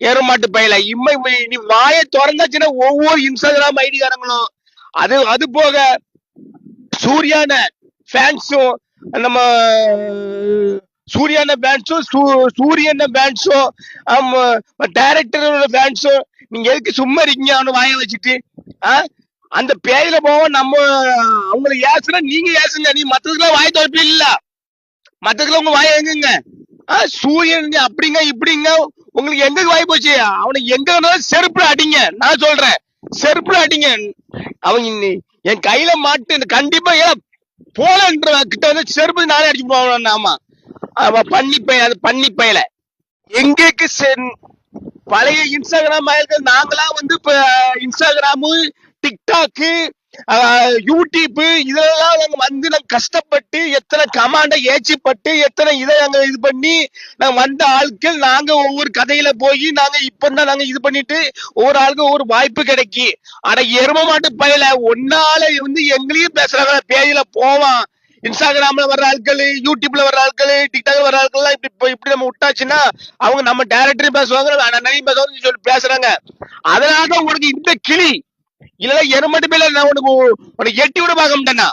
ஏறுமாட்டு பயில. இம்மை இம்மை- நீ வாயை திறந்தாச்சுன்னா ஒவ்வொரு இன்ஸ்டாகிராம் ஐடிகாரங்களும் அது அது போக சூர்யான ஃபேன்ஸும் நம்ம சூர்யான ஃபேன்ஸும் சூரியன ஃபேன்ஸும் டைரக்டரோட ஃபேன்ஸும் நீங்க எதுக்கு சும்மா இருக்கீங்க அவனு வாயை வச்சுட்டு? ஆ? அந்த பேயில போவோம் நம்ம அவங்கள ஏசுனா நீங்க ஏசுங்க நீ மத்ததுக்கெல்லாம் வாய் திறப்பு இல்ல. மத்ததுக்கெல்லாம் உங்க வாய எங்குங்க? ஆ, சூரியன் அப்படிங்க இப்படிங்க உங்களுக்கு எங்க வாய் போச்சு? அவனை எங்க செருப்புல அடிங்க. நான் சொல்றேன். செருப்புல அடிங்க. அவன் என் கையில மாட்டு கண்டிப்பா ஏன் போலன்ற கிட்ட வந்து செருப்பு நானே அடிச்சு போவேன் ஆமா. அவன் பண்ணி பைய அது பண்ணி பயல. எங்களுக்கு சென்- பழைய இன்ஸ்டாகிராம் ஆயிருக்கு. நாங்களா வந்து இப்ப இன்ஸ்டாகிராமு டிக்டாக்கு யூடியூப் இதெல்லாம் நாங்க வந்து நாங்க கஷ்டப்பட்டு எத்தனை கமாண்ட ஏச்சிப்பட்டு எத்தனை இதை நாங்க இது பண்ணி நாங்க வந்த ஆட்கள் நாங்க ஒவ்வொரு கதையில போய் நாங்க இப்பதான் நாங்க இது பண்ணிட்டு ஒவ்வொரு ஆளுக்கு ஒவ்வொரு வாய்ப்பு கிடைக்கி. ஆனா எரும மாட்டு பயில ஒன்னால இருந்து எங்களையும் பேசுறாங்க. பேஜில போவான். இன்ஸ்டாகிராம்ல வர்ற ஆட்கள் யூடியூப்ல வர்ற ஆட்கள் டிக்டாக்ல வர்ற ஆட்கள் எல்லாம் இப்படி இப்படி நம்ம விட்டாச்சுன்னா அவங்க நம்ம டேரக்டரையும் பேசுவாங்க நிறைய பேசுவாங்க சொல்லி பேசுறாங்க. அதனாலதான் உங்களுக்கு இந்த கிளி இல்ல எருமட்டு மேல நான் உனக்கு உனக்கு எட்டி விட பார்க்க மாட்டேன்னா.